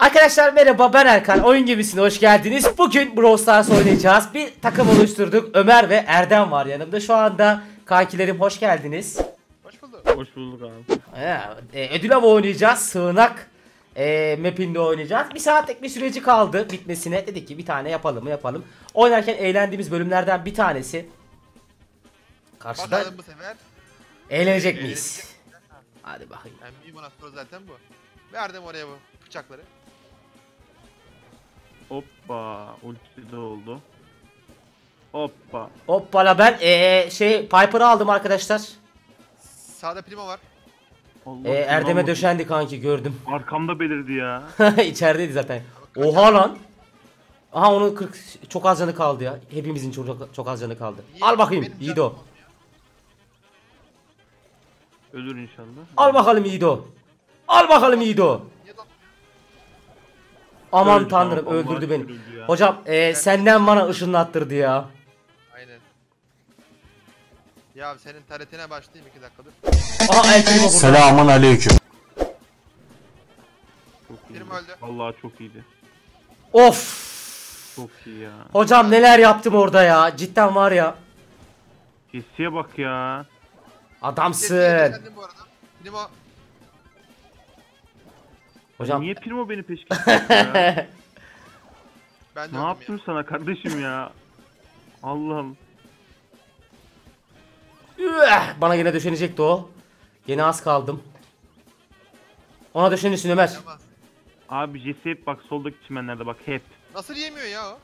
Arkadaşlar merhaba ben Erkan oyun gemisine hoş geldiniz. Bugün Brawl Stars oynayacağız. Bir takım oluşturduk. Ömer ve Erdem var yanımda. Şu anda kankilerim hoş geldiniz. Hoş bulduk. Hoş bulduk abi. Ee, e, ödül avı oynayacağız. Sığınak e, mapinde oynayacağız. Bir saatlik bir süreci kaldı bitmesine. Dedik ki bir tane yapalım mı yapalım. Oynarken eğlendiğimiz bölümlerden bir tanesi. Karşıda Bakalım bu sefer. eğlenecek miyiz? Hadi bakayım. Yani Mimonas Pro zaten bu. Verdim oraya bu bıçakları. Hoppa. Ulti de oldu. Hoppa. Hoppala ben e, şey Piper'ı aldım arkadaşlar. Sağda Primo var. Allah E, Erdem'e döşendi kanki gördüm. Arkamda belirdi ya. İçerideydi zaten. Oha lan. Aha onun 40 çok az canı kaldı ya. Hepimizin çok çok az canı kaldı. Niye? Al bakayım Benim Yiğido. canım olmuyor. Ölür inşallah. Al bakalım Yiğido. Al bakalım Yiğido. Aman Öldü, tanrım tamam, Allah öldürdü beni. aşkına öldü ya. Hocam e, senden bana ışınlattırdı ya. Aynen. Ya senin taretine başlayayım 2 dakikadır. Aha El Primo burada. Selamun aleyküm. Çok iyi. Birim öldü. Vallahi çok iyiydi. Of. Çok iyi ya. Hocam neler yaptım orada ya. Cidden var ya. Kesiye bak ya. Adamsın. Efendim bu arada. Primo Hocam Niye Primo beni peş kesti ya? ben de ne öldüm yaptım sana kardeşim ya? Allah'ım. Bana yine döşenecekti o. Yine az kaldım. Ona döşenirsin Ömer. ya. Abi Jesse hep bak soldaki çimenlerde bak hep. Nasıl yemiyor ya o?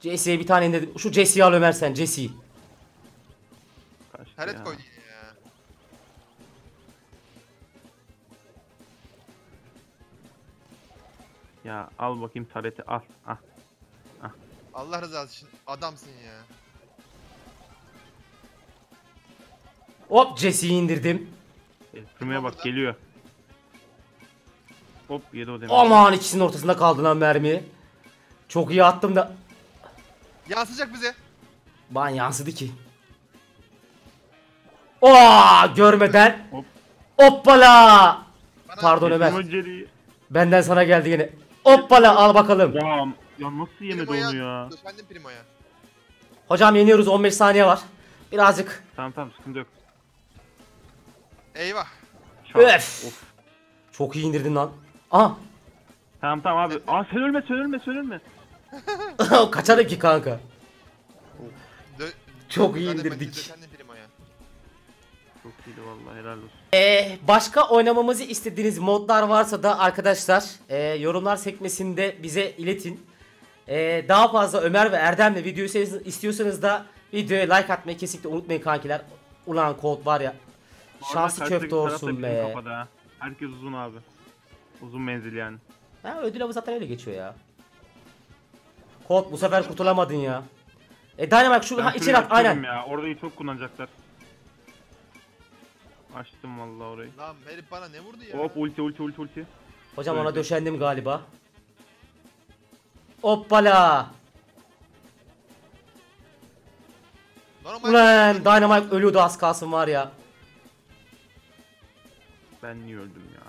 Jesse'ye bir tane indirdim. Şu Jesse'yi al Ömer sen Jesse'yi. Kaçtı Taret ya. koydu ya. Al bakayım tareti al. Ah. Allah rızası için adamsın ya. Hop Jesse'yi indirdim. Primo'ya bak burada. geliyor. Hop yedi o demek. Aman ikisinin ortasında kaldı lan mermi. Çok iyi attım da. Yansıyacak bize. Bana yansıdı ki. Oo görmeden. Hop. Hoppala. Bana Pardon Ömer. Benden sana geldi yine. Hoppala al bakalım. Ya, ya nasıl yemedi Primo'ya onu ya? Efendim Primo'ya. Hocam yeniyoruz 15 saniye var. Birazcık. Tamam tamam sıkıntı yok. Eyvah. Çal. Öf. Of. Çok iyi indirdin lan. Aha. Tamam tamam abi. Aa sen ölme sen ölme sen ölme. Kaçarım ki kanka. Dö Çok iyi Hadi indirdik. Efendim. Çok iyiydi vallahi helal olsun. Ee, başka oynamamızı istediğiniz modlar varsa da arkadaşlar e, yorumlar sekmesinde bize iletin. E, daha fazla Ömer ve Erdem'le video istiyorsanız- istiyorsanız da videoya like atmayı kesinlikle unutmayın kankiler. Ulan kod var ya. Karşıdaki köfte olsun be. kafada. Herkes uzun abi. Uzun menzil yani. Ha, ödül avı zaten öyle geçiyor ya. Kod bu sefer kurtulamadın ya. E Dynamite şu Ben ha, içeri at aynen. Ya. Orayı çok kullanacaklar. Açtım vallahi orayı. Lan herif bana ne vurdu ya? Hop ulti ulti ulti ulti. Hocam ona döşendim galiba. Hoppala. Normal. Ulan Dynamite ölüyordu az kalsın var ya. Ben niye öldüm ya?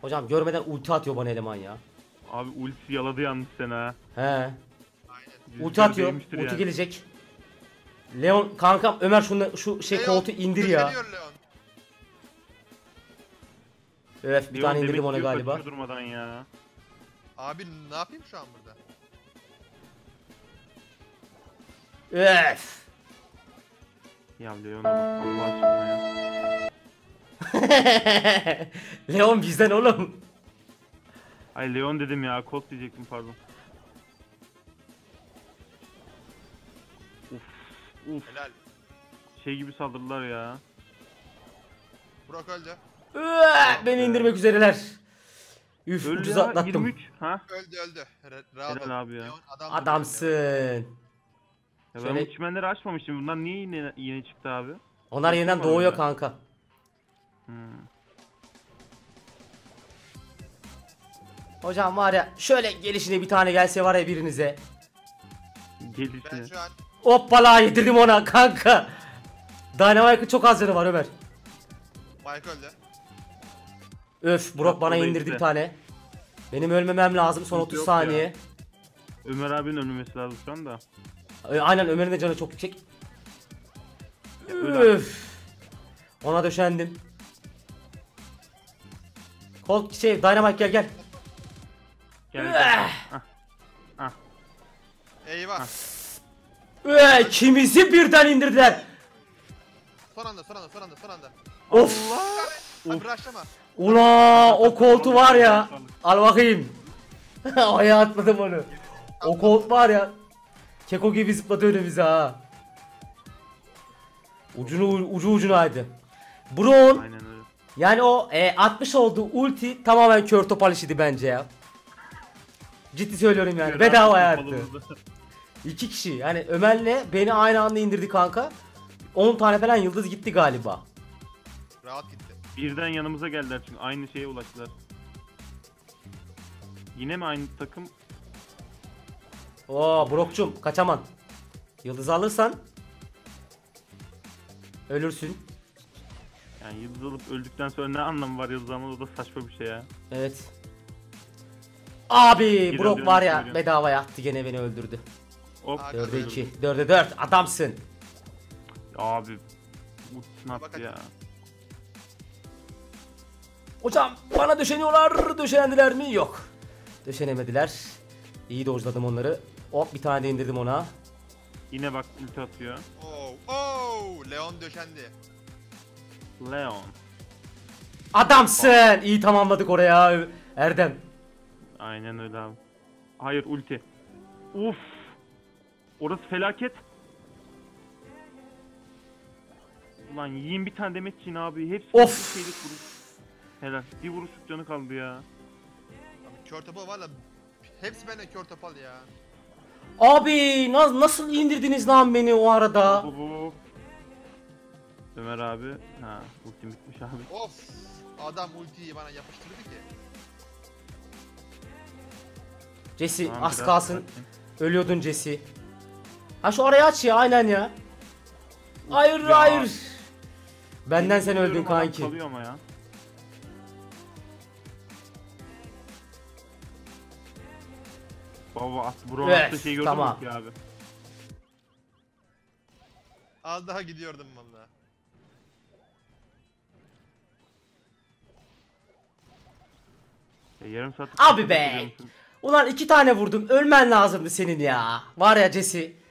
Hocam görmeden ulti atıyor bana eleman ya. Abi ulti yaladı yalnız seni ha. He. Aynen. Ulti atıyor. Ulti yani. gelecek. Leon kankam Ömer şunu şu şey Leon, koltuğu indir ya. Evet bir Leon tane indirdim demek ona ki galiba. kaçıyor durmadan ya. Abi ne yapayım şu an burada? Öf. Ya Leon'a bak Allah aşkına ya. Leon bizden oğlum. Ay Leon dedim ya. Kod diyecektim pardon. Uf. Helal. Şey gibi saldırdılar ya. Burak öldü. Öf, Beni indirmek üzereler. Üf Öldü ucuz ya atlattım. 23. Ha? Öldü öldü. R rahat Helal abi ya. Adam Adamsın. Ya Şöyle- ben bu çimenleri açmamıştım. Bunlar niye yine, yine çıktı abi? Onlar yeniden Bakayım doğuyor oraya. kanka. Hmm. Hocam var ya şöyle gelişine bir tane gelse var ya birinize. Ben Gelişine. şu an Hoppala yedirdim ona kanka. Dynamite'ın çok az canı var Ömer. Mike öldü. Öf Brock bana indirdi işte. bir tane. Benim ölmemem lazım son Sıkıntı 30 yok saniye. Ömer abinin ölmemesi lazım şu anda. Ee, Aynen Ömer'in de canı çok yüksek. Öf. Ona döşendim. Colt şey Dynamite gel gel. Gel gel. Ah, Eyvah. Ee, ikimizi birden indirdiler. Son anda son anda son anda son anda. Of. Abi rushlama. Ula o koltu var ya. Al bakayım. Ayağa atmadım onu. O kolt var ya. Keko gibi zıpladı önümüze ha. Ucunu ucu ucunaydı. Brown Aynen öyle. yani o e, 60 olduğu ulti tamamen kör topal işiydi bence ya. Ciddi söylüyorum yani. Bedava yaptı. İki kişi yani Ömer'le beni aynı anda indirdi kanka. 10 tane falan yıldız gitti galiba. Rahat gitti. Birden yanımıza geldiler çünkü aynı şeye ulaştılar. Yine mi aynı takım? Oo Brok'cum kaçaman. Yıldız alırsan ölürsün. Yani yıldız alıp öldükten sonra ne anlamı var yıldız almanın o da saçma bir şey ya. Evet. Abi Brok var ya alıyorum. bedava yattı gene beni öldürdü. Hop. Abi, 4'e öldürdü. 2. 4'e 4 adamsın. Abi. Attı Bakın. ya. Hocam bana döşeniyorlar. Döşendiler mi? Yok. Döşenemediler. İyi dojladım onları. Hop bir tane de indirdim ona. Yine bak ulti atıyor. Oo, oo, Leon döşendi. Leon. Adamsın. İyi tamamladık oraya Erdem. Aynen öyle abi. Hayır ulti. Uf. Orası felaket. Ulan yiyin bir tane demet için abi. Hepsi Of. bir şeylik vuruş. Helal. Bir vuruşluk canı kaldı ya. Abi kör topal var da hepsi bende kör topal ya. Abi na- nasıl indirdiniz lan beni o arada? Hop, hop, hop. Ömer abi. Ha ultim bitmiş abi. Of. Adam ultiyi bana yapıştırdı ki. Jesse Tamam, az biraz kalsın. Ölüyordun Jesse. Ha şu arayı aç ya aynen ya. Hayır Ya. hayır. Benden sen öldün kanki. Kalıyor ama ya. Baba at bro Evet, şeyi gördün tamam. mü abi? Az daha gidiyordum valla. Ya yarım saat. Abi be! Ulan iki tane vurdum. Ölmen lazımdı senin ya. Var ya Jesse.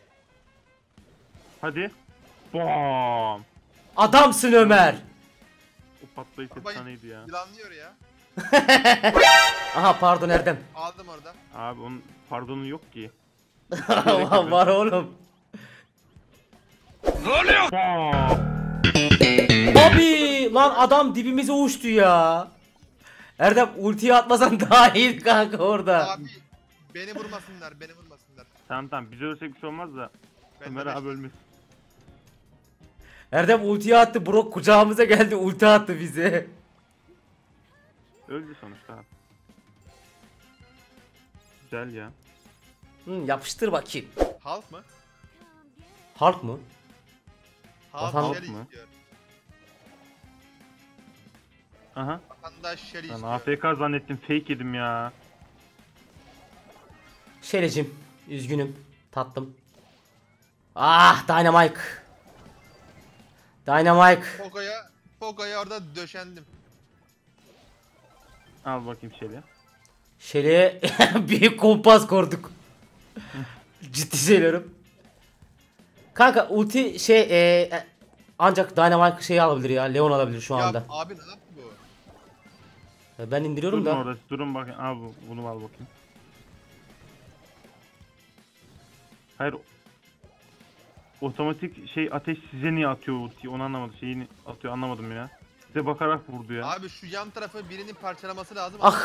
Hadi. Bam. Adamsın Ömer. O patlayış Ama efsaneydi ya. Yılanlıyor ya. Aha pardon Erdem. Aldım orada. Abi onun pardonu yok ki. Var oğlum. Bam. Abi lan adam dibimize uçtu ya. Erdem ultiyi atmasan daha iyiydi kanka orada. Abi beni vurmasınlar, beni vurmasınlar. Tamam tamam biz ölsek bir şey olmaz da. Ben Ömer de abi beş- ölmesin. Erdem ultiyi attı. Brok kucağımıza geldi ulti attı bize. Öldü sonuçta abi. Güzel ya. Hı, yapıştır bakayım. Halk mı? Hulk mu? Halk Vatan- Shelly mı? istiyor. Aha. Vatandaş Shelly Ben. AFK zannettim fake yedim ya. Şelecim. Üzgünüm. Tatlım. Ah Dynamite. Dynamite. Poco'ya, Poco'ya orada döşendim. Al bakayım şöyle. Şele'ye bir kompas kurduk. Ciddi söylüyorum. Kanka ulti şey e, e, ancak Dynamite şeyi alabilir ya. Leon alabilir şu anda. Ya abi ne yaptı bu? Ben indiriyorum Durun da. orada durun bakayım. Al bu, bunu al bakayım. Hayır. Otomatik şey ateş size niye atıyor ultiyi onu anlamadım. Şeyini atıyor anlamadım ya. Size bakarak vurdu ya. Abi şu yan tarafı birinin parçalaması lazım. Ah. an-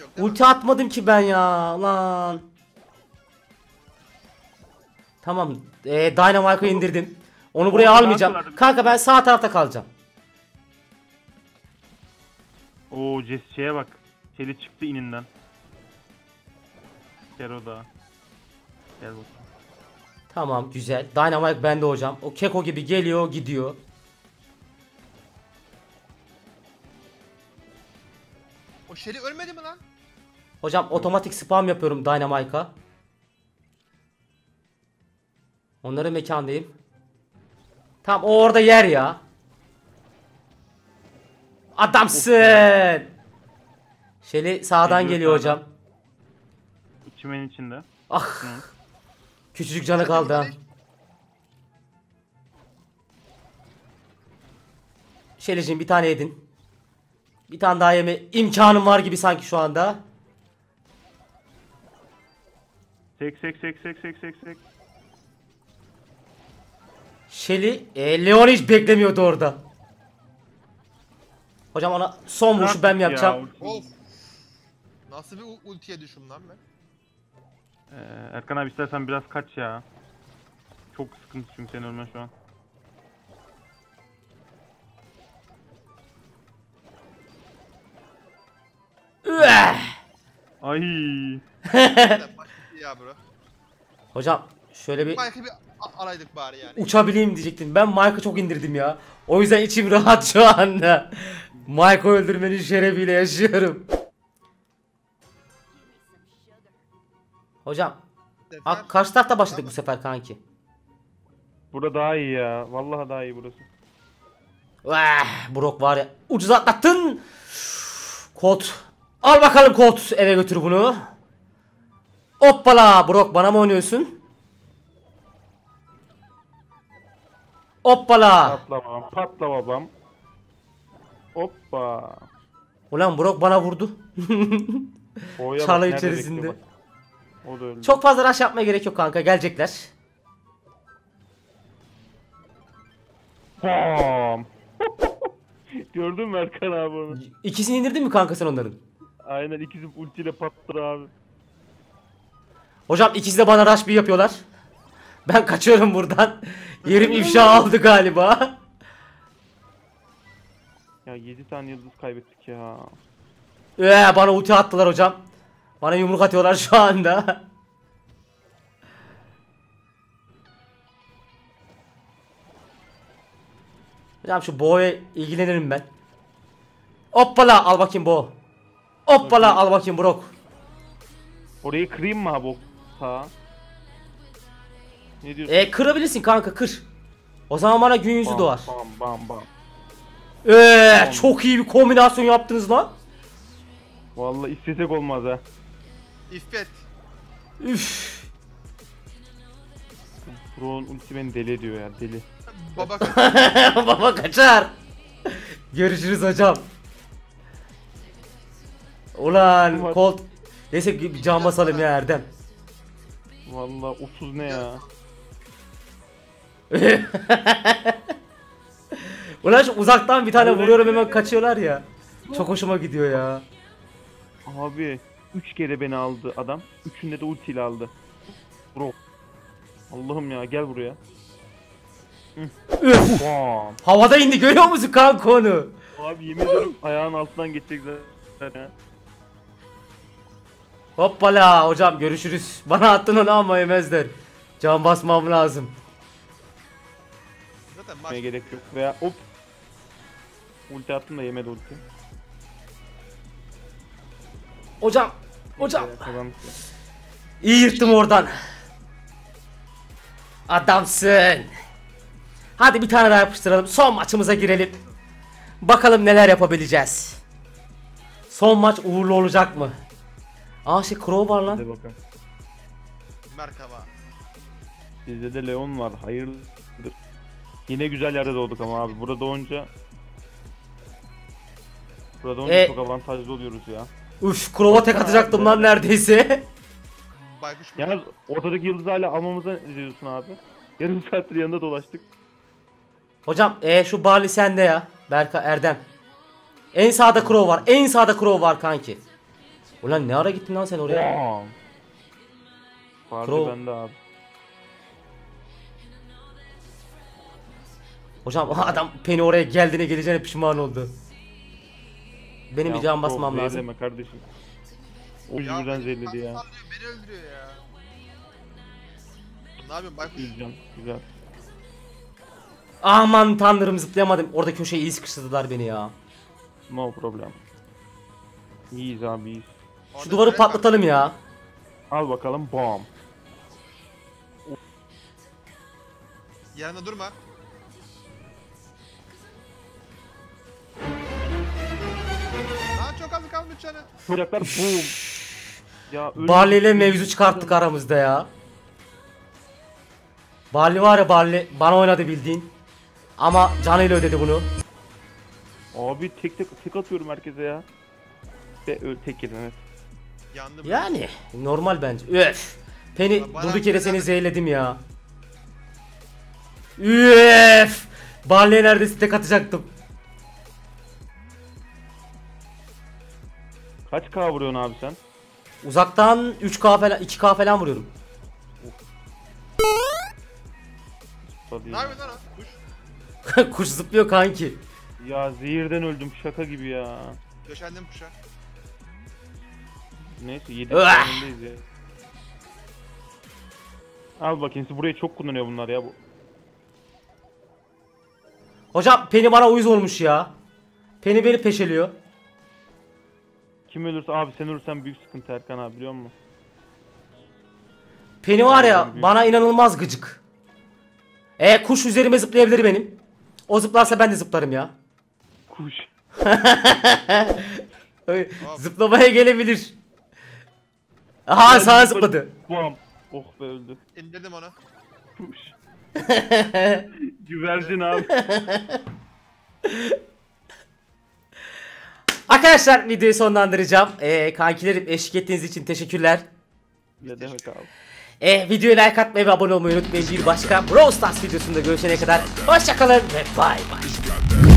Yok, değil mi? Ulti atmadım ki ben ya lan. Tamam. E, Dynamite'ı indirdim. Onu buraya Oğlum, almayacağım. rahat Kanka ben sağ tarafta kalacağım. Oo Jess şeye bak. Şeyli çıktı ininden. Gel o da. Gel bakayım. Tamam güzel. Dynamite bende hocam. O keko gibi geliyor gidiyor. O Shelly ölmedi mi lan? Hocam otomatik spam yapıyorum Dynamite'a. Onların mekandayım. Tam o orada yer ya. Adamsın. Şeli sağdan geliyor hocam. İçimin içinde. Ah. Hı. Küçücük canı kaldı ha. Şelicim bir tane yedin. Bir tane daha yeme imkanım var gibi sanki şu anda. Sek sek sek sek sek sek sek. Şeli, e, Leon hiç beklemiyordu orada. Hocam ona son vuruşu ben mi Ya, yapacağım? ulti- Of. Nasıl bir ultiye düştüm lan ben? Ee, Erkan abi istersen biraz kaç ya. Çok sıkıntı çünkü senin ölmen şu an. Ay. Ya bro? Hocam şöyle bir Mike'ı bir a- alaydık bari yani. uçabileyim diyecektim. Ben Mike'ı çok indirdim ya. O yüzden içim rahat şu anda. Mike'ı öldürmenin şerefiyle yaşıyorum. Hocam, Sefer- a- karşı tarafta başladık bu sefer kanki. Burada daha iyi ya. Vallahi daha iyi burası. Vah, Brock var ya. Ucuz atlattın. Kod. Al bakalım kod. Eve götür bunu. Hoppala Brock bana mı oynuyorsun? Hoppala. Patla babam. Patla babam. Hoppa. Ulan Brock bana vurdu. Nerede içerisinde. bekliyor bak. O da öldü. Çok fazla rush yapmaya gerek yok kanka. Gelecekler. Bam. Gördün mü Erkan abi onu? İkisini indirdin mi kanka sen onların? Aynen ikisi ultiyle patladı abi. Hocam ikisi de bana rush bir yapıyorlar. Ben kaçıyorum buradan. Yerim ifşa aldı galiba. Ya 7 tane yıldız kaybettik ya. Ee, bana ulti attılar hocam. Bana yumruk atıyorlar şu anda. Hocam şu boğaya ilgilenirim ben. Hoppala al bakayım bo. Hoppala al bakayım Brock. Orayı kırayım mı abi o sağa? Ne diyorsun? E kırabilirsin kanka kır. O zaman bana gün yüzü Bam, doğar. Bam bam bam. Eee çok iyi bir kombinasyon yaptınız lan. Vallahi istesek olmaz ha. İffet. Üf. Pro'nun ulti beni deli ediyor ya deli. Baba Baba kaçar. Görüşürüz hocam. Ulan. Colt. Neyse bir can basalım ya Erdem. Vallahi 30 ne ya? Ulan şu uzaktan bir tane vuruyorum hemen kaçıyorlar ya. Çok hoşuma gidiyor ya. Abi 3 kere beni aldı adam. Üçünde de ultiyle aldı. Bro. Allah'ım ya gel buraya. Üf. Bam. Havada indi görüyor musun kanka onu? Abi yemin ediyorum ayağın altından geçecek zaten ya. Hoppala hocam görüşürüz. Bana attın onu ama yemezler. Can basmam lazım. zaten maç gerek yok. Veya hop. Ulti attım da yemedi ulti. Hocam. Hocam. İyi yırttım oradan. Adamsın. Hadi bir tane daha yapıştıralım. Son maçımıza girelim. Bakalım neler yapabileceğiz. Son maç uğurlu olacak mı? Aa şey Crow var lan. Hadi bakalım. Merkaba. Bizde de Leon var. Hayırdır. Yine güzel yerde doğduk ama abi. Burada doğunca Burada doğunca E- çok avantajlı oluyoruz ya. Üf Crow'a tek atacaktım lan neredeyse. Baykuş Yalnız ortadaki yıldızı hala almamıza ne diyorsun abi? Yarım saattir yanında dolaştık. Hocam e şu Barley sende ya. Berka Erdem. En sağda Crow var. En sağda Crow var kanki. Ulan ne ara gittin lan sen oraya? Crow. bende abi. Hocam adam Penny oraya geldiğine geleceğine pişman oldu. Benim bir can basmam lazım. zehirleme kardeşim. O yüzden zehirledi ya. Beni öldürüyor ya. Ne yapıyorsun baykuş? Güzel, güzel. Aman tanrım zıplayamadım. Orada köşeye iyi sıkıştırdılar beni ya. No problem. İyiyiz abi iyiyiz. Şu duvarı patlatalım ya. Al bakalım bam. Yanında durma. Çok az kalmış canı. Bıçaklar boom. Ya. Barley ile mevzu çıkarttık aramızda ya. Barley var ya Barley bana oynadı bildiğin. Ama canıyla ödedi bunu. Abi tek tek tek atıyorum herkese ya. Ve öl tek yedin evet. Yandı bu. Yani normal bence. Üf. Bana- durduk yere seni zehirledim ya. Üf. Barley'e neredeyse tek atacaktım. Kaç K vuruyorsun abi sen? Uzaktan 3K falan 2K falan vuruyorum. Hadi Ne ya. yapıyorsun lan? Kuş. Kuş zıplıyor kanki. ya zehirden öldüm şaka gibi ya. Döşendim kuşa. Neyse 7 Öh! saniyindeyiz ya. Al bakayım siz burayı çok kullanıyor bunlar ya bu. Hocam Penny bana uyuz olmuş ya. Penny beni peşeliyor. Kim ölürse abi sen ölürsen büyük sıkıntı Erkan abi biliyor musun? Penny var ya bana inanılmaz gıcık. E kuş üzerime zıplayabilir benim. O zıplarsa ben de zıplarım ya. Kuş. Zıplamaya gelebilir. Aha sağa zıpladı. Bam. Oh be öldü. İndirdim onu. Kuş. Güvercin abi. Arkadaşlar videoyu sonlandıracağım. Ee, kankilerim eşlik ettiğiniz için teşekkürler. ne demek abi. Ee, videoya like atmayı ve abone olmayı unutmayın. Bir başka Brawl Stars videosunda görüşene kadar hoşçakalın ve bay bay.